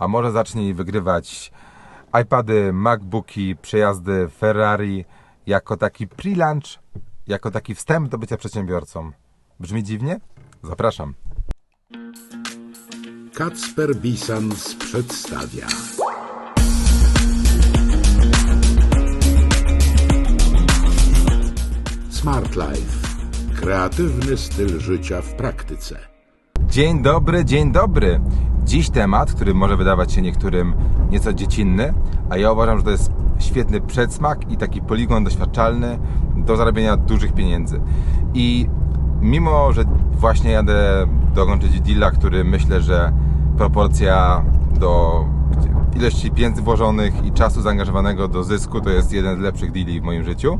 a może zacznij wygrywać iPady, MacBooki, przejazdy Ferrari jako taki pre-lunch, jako taki wstęp do bycia przedsiębiorcą. Brzmi dziwnie? Zapraszam. Kacper Bisans przedstawia. Smart Life. Kreatywny styl życia w praktyce. Dzień dobry, dzień dobry. Dziś temat, który może wydawać się niektórym nieco dziecinny, a ja uważam, że to jest świetny przedsmak i taki poligon doświadczalny do zarabiania dużych pieniędzy. I mimo, że właśnie jadę dokończyć deala, który myślę, że proporcja do ilości pieniędzy włożonych i czasu zaangażowanego do zysku to jest jeden z lepszych deali w moim życiu,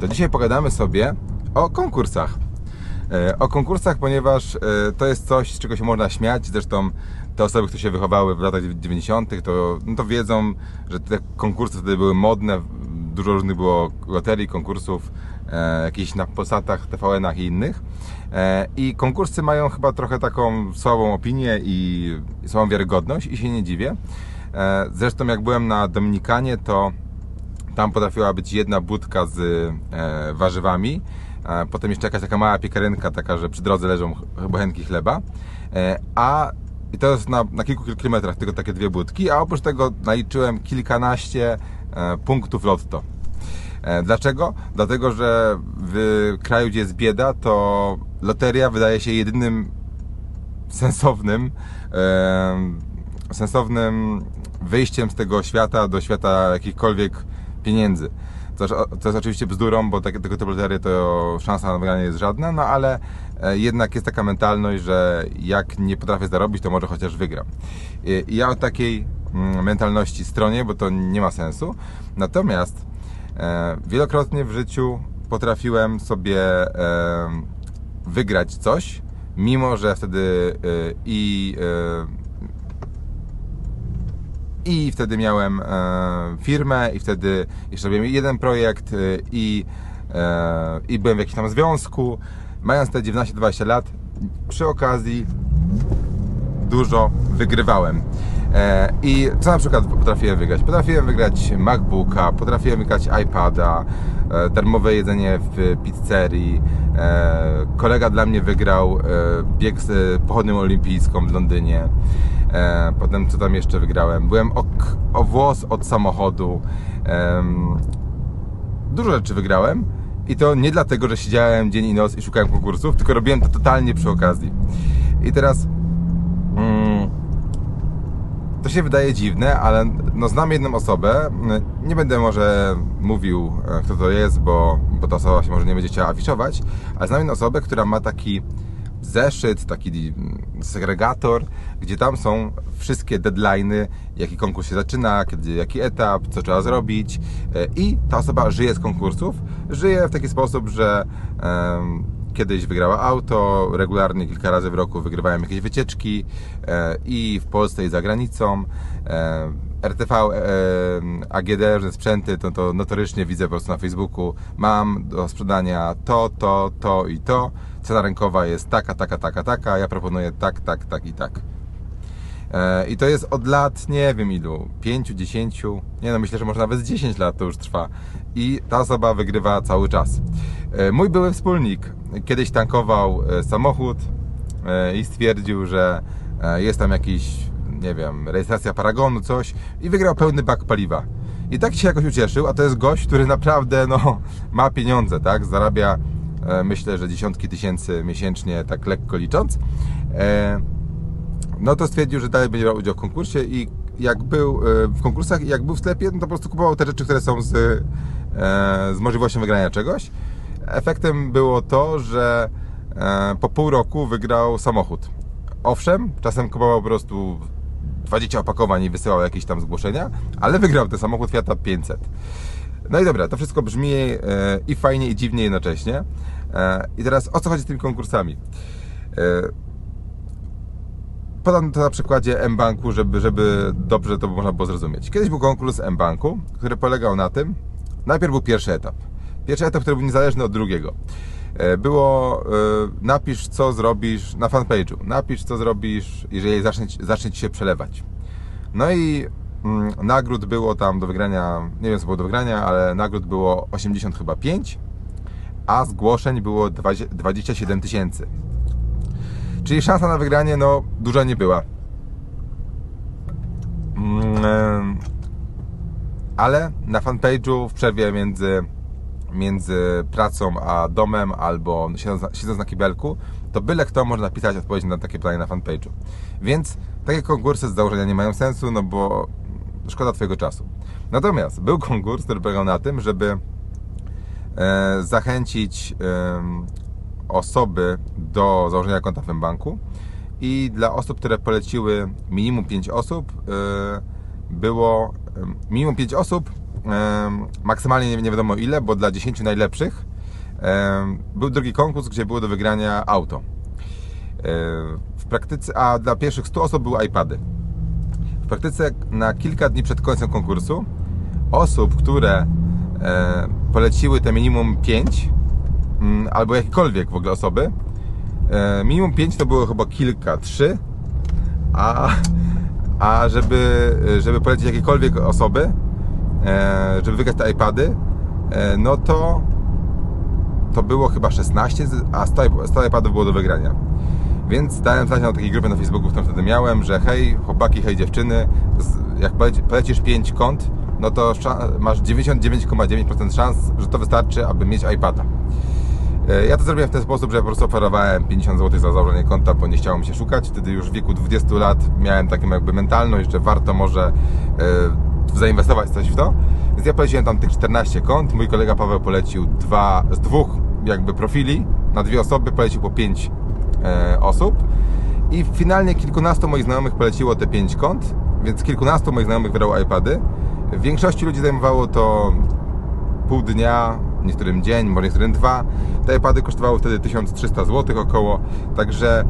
to dzisiaj pogadamy sobie o konkursach. E, O konkursach, ponieważ e, to jest coś, z czego się można śmiać. Zresztą te osoby, które się wychowały w latach 90., to, no to wiedzą, że te konkursy wtedy były modne. Dużo różnych było loterii, konkursów, e, jakichś na Polsatach, TVN-ach i innych. E, I konkursy mają chyba trochę taką słabą opinię i słabą wiarygodność i się nie dziwię. E, Zresztą jak byłem na Dominikanie, to tam potrafiła być jedna budka z e, warzywami, e, potem jeszcze jakaś taka mała piekarynka, taka, że przy drodze leżą ch- bochenki chleba, e, a i to jest na, na kilku kilometrach tylko takie dwie budki, a oprócz tego naliczyłem kilkanaście e, punktów lotto. E, Dlaczego? Dlatego, że w kraju, gdzie jest bieda, to loteria wydaje się jedynym sensownym, em, sensownym wyjściem z tego świata do świata jakichkolwiek pieniędzy. To jest oczywiście bzdurą, bo takie, tego typu loterie to szansa na wygranie jest żadna, no ale e, jednak jest taka mentalność, że jak nie potrafię zarobić, to może chociaż wygram. I i ja o takiej mm, mentalności stronie, bo to nie ma sensu. Natomiast e, wielokrotnie w życiu potrafiłem sobie e, wygrać coś, mimo że wtedy e, i e, i wtedy miałem e, firmę i wtedy jeszcze robiłem jeden projekt e, i, e, i byłem w jakimś tam związku. Mając te 19-20 lat, przy okazji dużo wygrywałem. E, I co na przykład potrafiłem wygrać? Potrafiłem wygrać MacBooka, potrafiłem wygrać iPada, e, darmowe jedzenie w pizzerii. E, kolega dla mnie wygrał bieg z pochodnią olimpijską w Londynie. Potem co tam jeszcze wygrałem? Byłem o, włos od samochodu. Dużo rzeczy wygrałem i to nie dlatego, że siedziałem dzień i noc i szukałem konkursów, tylko robiłem to totalnie przy okazji. I teraz mm, to się wydaje dziwne, ale no znam jedną osobę, nie będę może mówił e, kto to jest, bo, bo ta osoba się może nie będzie chciała afiszować, ale znam jedną osobę, która ma taki zeszyt, taki segregator, gdzie tam są wszystkie deadlines, jaki konkurs się zaczyna, kiedy, jaki etap, co trzeba zrobić E, i ta osoba żyje z konkursów, żyje w taki sposób, że em, kiedyś wygrała auto, regularnie kilka razy w roku wygrywałem jakieś wycieczki e, i w Polsce i za granicą. E, RTV, e, AGD, różne sprzęty, to, to notorycznie widzę po prostu na Facebooku. Mam do sprzedania to, to, to i to. Cena rynkowa jest taka, taka, taka, taka. Ja proponuję tak, tak, tak i tak. E, I to jest od lat, nie wiem ilu, 5, 10, nie no, myślę, że może nawet z 10 lat to już trwa. I ta osoba wygrywa cały czas. E, Mój były wspólnik kiedyś tankował e, samochód i stwierdził, że jest tam jakiś, nie wiem, rejestracja paragonu, coś i wygrał pełny bak paliwa. I tak się jakoś ucieszył, a to jest gość, który naprawdę, no, ma pieniądze, tak? Zarabia, myślę, że dziesiątki tysięcy miesięcznie, tak lekko licząc. E, no to stwierdził, że dalej będzie brał udział w konkursie i jak był e, w konkursach i jak był w sklepie, no to po prostu kupował te rzeczy, które są z, e, z możliwością wygrania czegoś. Efektem było to, że e, po pół roku wygrał samochód. Owszem, czasem kupował po prostu 20 opakowań i wysyłał jakieś tam zgłoszenia, ale wygrał ten samochód Fiata 500. No i dobra, to wszystko brzmi e, i fajnie, i dziwnie jednocześnie. E, I teraz o co chodzi z tymi konkursami? E, Podam to na przykładzie M-Banku, żeby, żeby dobrze to można było zrozumieć. Kiedyś był konkurs M-Banku, który polegał na tym, najpierw był pierwszy etap. Pierwszy etap, który był niezależny od drugiego. Było napisz co zrobisz na fanpage'u, napisz co zrobisz, jeżeli zacznie, zacznie Ci się przelewać. No i nagród było tam do wygrania, nie wiem co było do wygrania, ale nagród było 80 chyba 5, a zgłoszeń było 20 27 tysięcy. Czyli szansa na wygranie, no, duża nie była. Mm, ale na fanpage'u w przerwie między, między pracą a domem albo siedząc na kibelku, to byle kto może napisać odpowiedź na takie pytanie na fanpage'u. Więc takie konkursy z założenia nie mają sensu, no bo szkoda Twojego czasu. Natomiast był konkurs, który polegał na tym, żeby e, zachęcić osoby do założenia konta w tym banku i dla osób, które poleciły minimum 5 osób e, było minimum 5 osób maksymalnie nie, wiadomo ile, bo dla 10 najlepszych był drugi konkurs, gdzie było do wygrania auto. E, W praktyce, a dla pierwszych 100 osób były iPady. Praktyce na kilka dni przed końcem konkursu osób, które e, poleciły te minimum 5 mm, albo jakiekolwiek w ogóle osoby, e, minimum 5 to było chyba kilka, 3, a, a żeby, żeby polecić jakiekolwiek osoby, e, żeby wygrać te iPady, no to to było chyba 16, z- a 100, iP- 100 iPadów było do wygrania. Więc dałem znać na takiej grupie na Facebooku, którą wtedy miałem, że hej chłopaki, hej dziewczyny, jak poleci- polecisz 5 kont, no to masz 99,9% szans, że to wystarczy, aby mieć iPada. E, Ja to zrobiłem w ten sposób, że po prostu oferowałem 50 zł za założenie konta, bo nie chciało mi się szukać. Wtedy już w wieku 20 lat miałem taką jakby mentalność, że warto może e, zainwestować coś w to. Więc ja poleciłem tam tych 14 kont. Mój kolega Paweł polecił dwa, z dwóch jakby profili na dwie osoby, polecił po 5 e, osób. I finalnie kilkunastu moich znajomych poleciło te 5 kont, więc kilkunastu moich znajomych wybrało iPady. W większości ludzi zajmowało to pół dnia, niektórym dzień, może niektórym dwa. Te iPady kosztowały wtedy 1300 zł około, także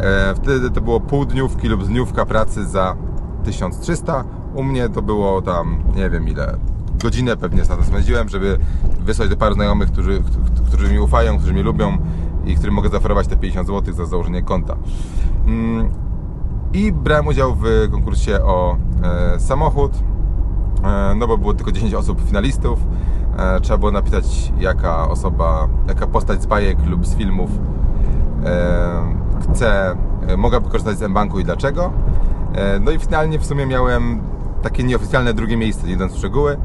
e, wtedy to było pół dniówki lub dniówka pracy za 1300. U mnie to było tam, nie wiem ile, godzinę pewnie na to spędziłem, żeby wysłać do paru znajomych, którzy, którzy- mi ufają, którzy mnie lubią i którym mogę zaoferować te 50 zł za założenie konta. Mm, I brałem udział w konkursie o e, samochód, E, no bo było tylko 10 osób finalistów. E, Trzeba było napisać jaka osoba, jaka postać z bajek lub z filmów chce, mogłaby korzystać z M-Banku i dlaczego. No i finalnie w sumie miałem takie nieoficjalne drugie miejsce, idąc w szczegóły.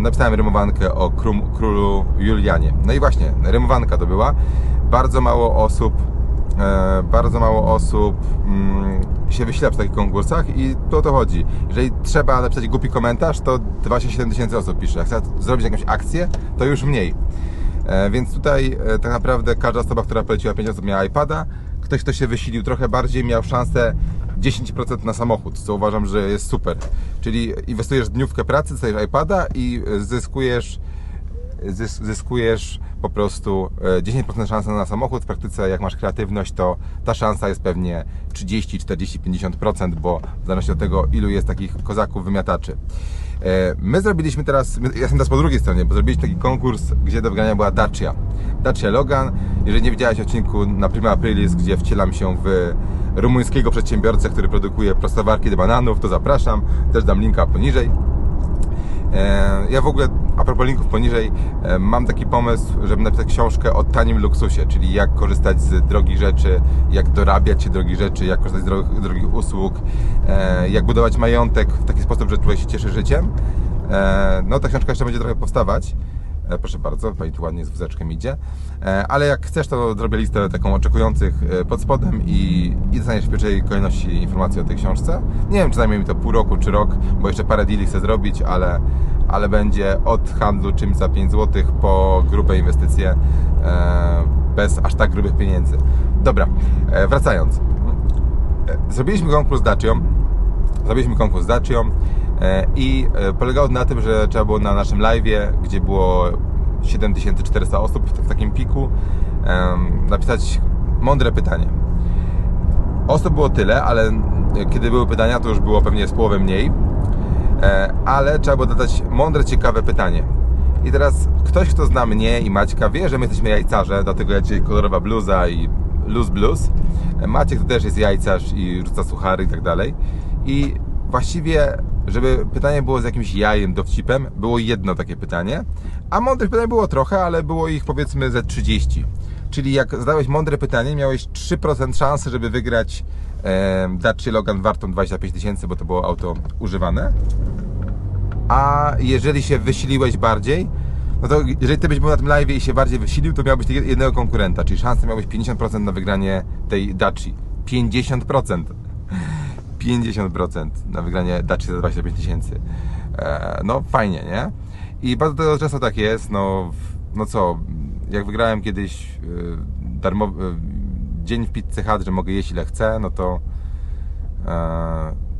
Napisałem rymowankę o królu Julianie. No i właśnie, rymowanka to była. Bardzo mało osób e, bardzo mało osób mm, się wysila przy takich konkursach i to o to chodzi. Jeżeli trzeba napisać głupi komentarz, to 27 tysięcy osób pisze. Jak chcę zrobić jakąś akcję, to już mniej. E, więc tutaj e, tak naprawdę każda osoba, która poleciła 5 osób miała iPada. Ktoś, kto się wysilił trochę bardziej, miał szansę 10% na samochód, co uważam, że jest super. Czyli inwestujesz dniówkę pracy, dostajesz iPada i zyskujesz zys- zyskujesz po prostu e, 10% szansy na samochód. W praktyce, jak masz kreatywność, to ta szansa jest pewnie 30, 40, 50%, bo w zależności od tego, ilu jest takich kozaków, wymiataczy. E, My zrobiliśmy teraz, ja jestem teraz po drugiej stronie, bo zrobiliśmy taki konkurs, gdzie do wygrania była Dacia. Dacia Logan. Jeżeli nie widziałeś odcinku na Prima Aprilis, gdzie wcielam się w rumuńskiego przedsiębiorcę, który produkuje prostowarki do bananów, to zapraszam. Też dam linka poniżej. E, Ja w ogóle, a propos linków poniżej, e, mam taki pomysł, żeby napisać książkę o tanim luksusie, czyli jak korzystać z drogich rzeczy, jak dorabiać się drogich rzeczy, jak korzystać z drogich, drogich usług, e, jak budować majątek w taki sposób, że człowiek się cieszy życiem. No ta książka jeszcze będzie trochę powstawać. E, Proszę bardzo, pani tu ładnie z wózeczkiem idzie. E, Ale jak chcesz, to zrobię listę taką oczekujących e, pod spodem i, i dostaniesz w pierwszej kolejności informacje o tej książce. Nie wiem, czy zajmie mi to pół roku czy rok, bo jeszcze parę deali chcę zrobić, ale, ale będzie od handlu czymś za 5 zł po grube inwestycje bez aż tak grubych pieniędzy. Dobra, wracając. Zrobiliśmy konkurs z Dacią. Zrobiliśmy konkurs z Dacią i e, polegało na tym, że trzeba było na naszym live'ie, gdzie było 7400 osób w takim piku, napisać mądre pytanie. Osób było tyle, ale e, kiedy były pytania, to już było pewnie z połowy mniej, E, ale trzeba było dodać mądre, ciekawe pytanie. I teraz ktoś, kto zna mnie i Maćka, wie, że my jesteśmy jajcarze, dlatego ja dzisiaj kolorowa bluza i luz blues. E, Maciek to też jest jajcarz i rzuca suchary i tak dalej. I właściwie, żeby pytanie było z jakimś jajem, dowcipem, było jedno takie pytanie, a mądrych pytań było trochę, ale było ich powiedzmy ze 30. Czyli jak zadałeś mądre pytanie, miałeś 3% szansy, żeby wygrać e, Dacia Logan wartą 25 tysięcy, bo to było auto używane. A jeżeli się wysiliłeś bardziej, no to jeżeli ty byś był na tym live i się bardziej wysilił, to miałbyś jednego konkurenta, czyli szansę miałbyś 50% na wygranie tej Daci. 50%. 50% na wygranie Daci za 25 tysięcy. E, no fajnie, nie? I bardzo to często tak jest, no, no co, jak wygrałem kiedyś darmowy dzień w Pizzy Hut, że mogę jeść ile chcę, no to e,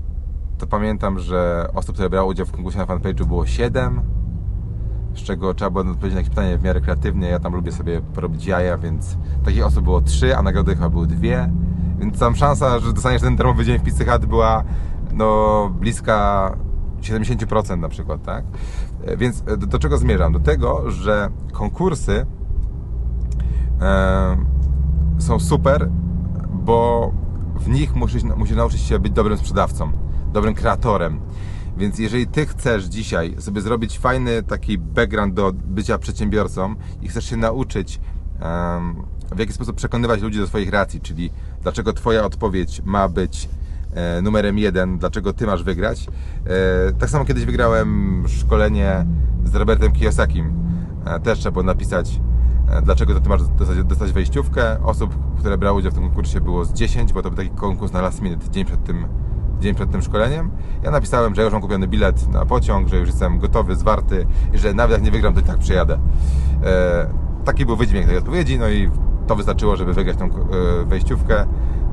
to pamiętam, że osób, które brały udział w konkursie na fanpage'u było 7, z czego trzeba było odpowiedzieć na jakieś pytanie w miarę kreatywnie. Ja tam lubię sobie porobić jaja, więc takich osób było 3, a nagrody chyba były 2. Więc tam szansa, że dostaniesz ten darmowy dzień w Pizzy Hut była no, bliska 70% na przykład, tak? E, Więc do, do czego zmierzam? Do tego, że konkursy e, są super, bo w nich musisz, musisz nauczyć się być dobrym sprzedawcą, dobrym kreatorem. Więc jeżeli ty chcesz dzisiaj sobie zrobić fajny taki background do bycia przedsiębiorcą i chcesz się nauczyć w jaki sposób przekonywać ludzi do swoich racji, czyli dlaczego twoja odpowiedź ma być e, numerem jeden, dlaczego ty masz wygrać. E, tak samo kiedyś wygrałem szkolenie z Robertem Kiyosakim. E, też trzeba było napisać Dlaczego ty masz dostać, dostać wejściówkę? Osób, które brały udział w tym konkursie było z 10, bo to był taki konkurs na last minute, dzień przed tym, dzień przed tym szkoleniem. Ja napisałem, że już mam kupiony bilet na pociąg, że już jestem gotowy, zwarty i że nawet jak nie wygram, to i tak przyjadę. Taki był wydźwięk tej odpowiedzi, no i to wystarczyło, żeby wygrać tą e, wejściówkę.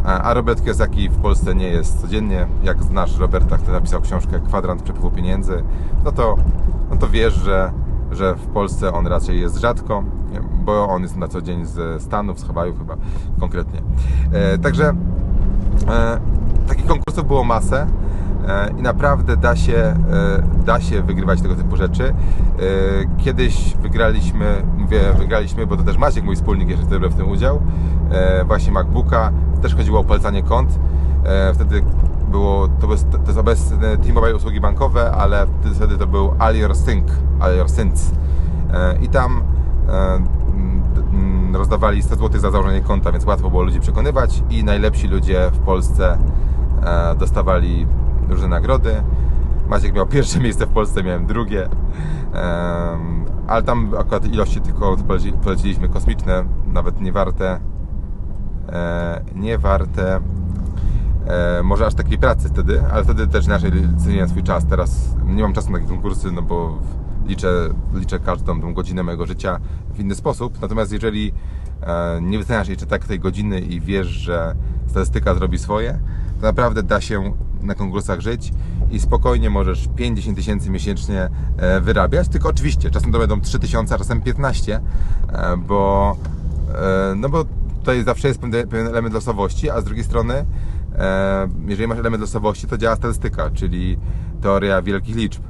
A a Robert Kiyosaki w Polsce nie jest codziennie. Jak znasz Roberta, który napisał książkę Kwadrant przepływu pieniędzy, no to, no to wiesz, że, że w Polsce on raczej jest rzadko, bo on jest na co dzień z Stanów, z Hawajów chyba konkretnie. E, także e, takich konkursów było masę e, i naprawdę da się, e, da się wygrywać tego typu rzeczy. E, Kiedyś wygraliśmy, mówię wygraliśmy, bo to też Maciek, mój wspólnik, jeszcze wtedy brał w tym udział, e, właśnie MacBooka, też chodziło o polecanie kont. E, Wtedy było, to, jest, to jest obecne T-Mobile usługi bankowe, ale wtedy, to był Alior Sync. E, I tam e, rozdawali 100 zł za założenie konta, więc łatwo było ludzi przekonywać i najlepsi ludzie w Polsce e, dostawali różne nagrody. Maciek miał pierwsze miejsce w Polsce, miałem drugie. Ale tam akurat ilości tylko poleci- poleciliśmy kosmiczne, nawet nie warte e, nie warte e, może aż takiej pracy wtedy, ale wtedy też inaczej ceniłem swój czas. Teraz nie mam czasu na takie konkursy, no bo liczę, liczę każdą tą godzinę mojego życia w inny sposób. Natomiast jeżeli e, nie wyceniasz jeszcze tak tej godziny i wiesz, że statystyka zrobi swoje, to naprawdę da się na konkursach żyć i spokojnie możesz 5-10 tysięcy miesięcznie e, wyrabiać, tylko oczywiście czasem to będą 3 tysiące, czasem 15, e, bo e, no bo tutaj zawsze jest pewien element losowości, a z drugiej strony jeżeli masz element losowości, to działa statystyka, czyli teoria wielkich liczb.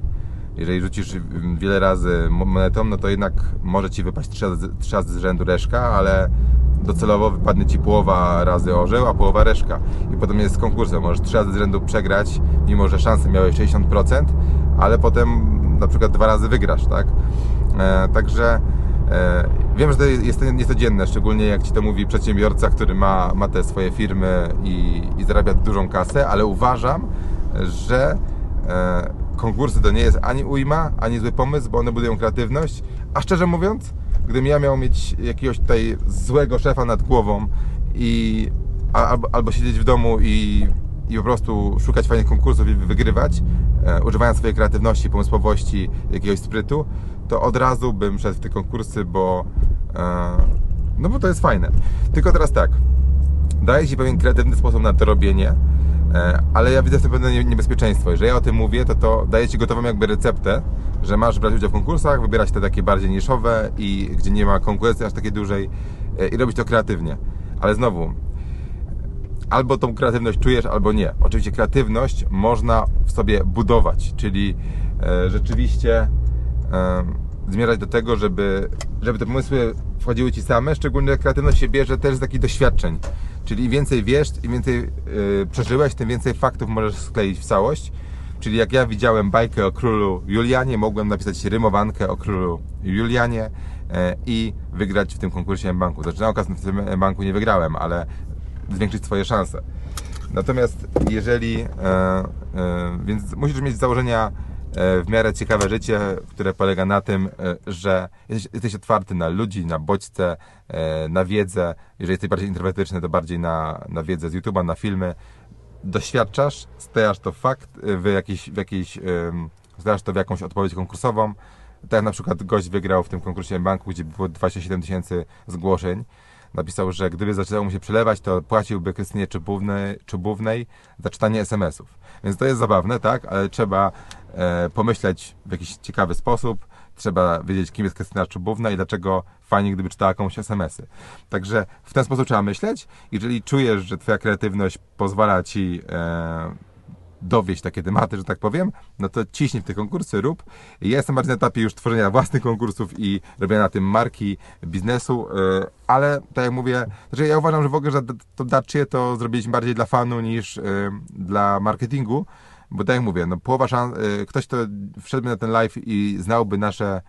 Jeżeli rzucisz mm, wiele razy mo- monetą, no to jednak może Ci wypaść trzy razy, trzy razy z rzędu reszka, ale docelowo wypadnie Ci połowa razy orzeł, a połowa reszka. I podobnie jest z konkursem. Możesz trzy razy z rzędu przegrać, mimo że szanse miałeś 60%, ale potem na przykład dwa razy wygrasz, tak? E, także e, wiem, że to jest niecodzienne, szczególnie jak Ci to mówi przedsiębiorca, który ma, ma te swoje firmy i, i zarabia dużą kasę, ale uważam, że e, konkursy to nie jest ani ujma, ani zły pomysł, bo one budują kreatywność, a szczerze mówiąc, gdybym ja miał mieć jakiegoś tutaj złego szefa nad głową i albo, albo siedzieć w domu i, i po prostu szukać fajnych konkursów i wygrywać, e, używając swojej kreatywności, pomysłowości, jakiegoś sprytu, to od razu bym szedł w te konkursy, bo e, no bo to jest fajne. Tylko teraz tak, daje Ci pewien kreatywny sposób na to robienie, ale ja widzę w tym pewne nie- niebezpieczeństwo. Jeżeli ja o tym mówię, to to daje Ci gotową jakby receptę, że masz brać udział w konkursach, wybierać te takie bardziej niszowe i gdzie nie ma konkurencji aż takiej dużej e, i robić to kreatywnie. Ale znowu, albo tą kreatywność czujesz, albo nie. Oczywiście kreatywność można w sobie budować, czyli e, rzeczywiście e, zmierzać do tego, żeby, żeby te pomysły wchodziły Ci same, szczególnie kreatywność się bierze też z takich doświadczeń. Czyli im więcej wiesz, im więcej e, przeżyłeś, tym więcej faktów możesz skleić w całość. Czyli jak ja widziałem bajkę o królu Julianie, mogłem napisać rymowankę o królu Julianie e, i wygrać w tym konkursie banku. Znaczy na okaz w tym banku nie wygrałem, ale zwiększyć swoje szanse. Natomiast jeżeli, e, więc musisz mieć z założenia w miarę ciekawe życie, które polega na tym, e, że jesteś, jesteś otwarty na ludzi, na bodźce, e, na wiedzę. Jeżeli jesteś bardziej introwertyczny, to bardziej na, na wiedzę z YouTube'a, na filmy. Doświadczasz, stajasz to fakt w jakiejś, w jakiejś em, stajasz to w jakąś odpowiedź konkursową. Tak na przykład gość wygrał w tym konkursie banku, gdzie było 27 tysięcy zgłoszeń. Napisał, że gdyby zaczęło mu się przelewać, to płaciłby Krystynie Czubównej, Czubównej za czytanie SMS-ów. Więc to jest zabawne, tak? Ale trzeba e, pomyśleć w jakiś ciekawy sposób. Trzeba wiedzieć, kim jest Krystyna Czubówna i dlaczego fajnie, gdyby czytała komuś SMS-y. Także w ten sposób trzeba myśleć. Jeżeli czujesz, że twoja kreatywność pozwala ci e, dowieść takie tematy, że tak powiem, no to ciśnij w te konkursy, rób. Ja jestem bardziej na etapie już tworzenia własnych konkursów i robienia na tym marki biznesu, yy, ale tak jak mówię, znaczy ja uważam, że w ogóle, że to Dacie to zrobiliśmy bardziej dla fanu niż yy, dla marketingu, bo tak jak mówię, no połowa szans, yy, ktoś, kto wszedłby na ten live i znałby nasze,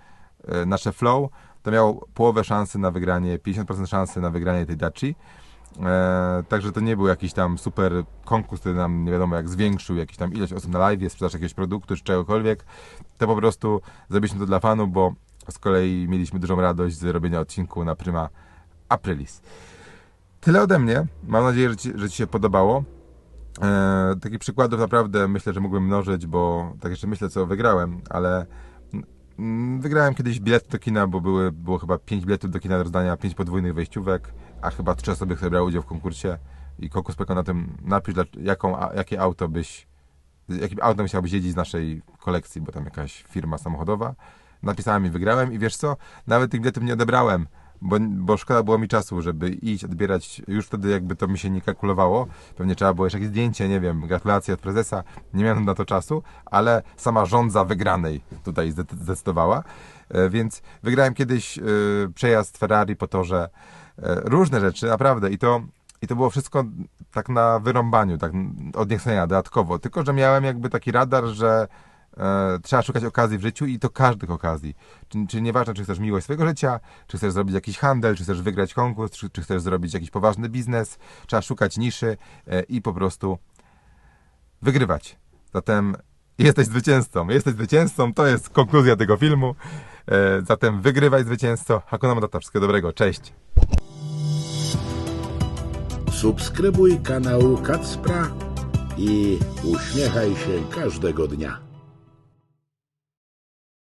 yy, nasze flow, to miał połowę szansy na wygranie, 50% szansy na wygranie tej Daci. E, także to nie był jakiś tam super konkurs, który nam nie wiadomo jak zwiększył jakiś tam ilość osób na live, sprzedaż jakiegoś produktu czy czegokolwiek. To po prostu zrobiliśmy to dla fanu, bo z kolei mieliśmy dużą radość z robienia odcinku na Prima Aprilis. Tyle ode mnie. Mam nadzieję, że Ci, że ci się podobało. E, takich przykładów naprawdę myślę, że mógłbym mnożyć, bo tak jeszcze myślę, co wygrałem, ale mm, wygrałem kiedyś bilet do kina, bo były, było chyba 5 biletów do kina do rozdania, 5 podwójnych wejściówek, a chyba 3 osoby, które brały udział w konkursie. I konkurs polegał na tym, napisz jaką, a, jakie auto byś, jakim autem chciałbyś jeździć z naszej kolekcji, bo tam jakaś firma samochodowa. Napisałem i wygrałem. I wiesz co, nawet tych biletów nie odebrałem, bo, bo szkoda było mi czasu, żeby iść, odbierać, już wtedy jakby to mi się nie kalkulowało. Pewnie trzeba było jeszcze jakieś zdjęcie, nie wiem, gratulacje od prezesa. Nie miałem na to czasu, ale sama rządza wygranej tutaj zde- zdecydowała. E, Więc wygrałem kiedyś e, przejazd Ferrari po torze, e, różne rzeczy, naprawdę. I to, I to było wszystko tak na wyrąbaniu, tak od niechcenia, dodatkowo. Tylko, że miałem jakby taki radar, że e, trzeba szukać okazji w życiu i to każdych okazji. Czy, czy nieważne, czy chcesz miłość swojego życia, czy chcesz zrobić jakiś handel, czy chcesz wygrać konkurs, czy, czy chcesz zrobić jakiś poważny biznes, trzeba szukać niszy e, i po prostu wygrywać. Zatem jesteś zwycięzcą. Jesteś zwycięzcą, to jest konkluzja tego filmu. E, zatem wygrywaj zwycięzco. Hakuna Matata, wszystkiego dobrego. Cześć. Subskrybuj kanał Kacpra i uśmiechaj się każdego dnia.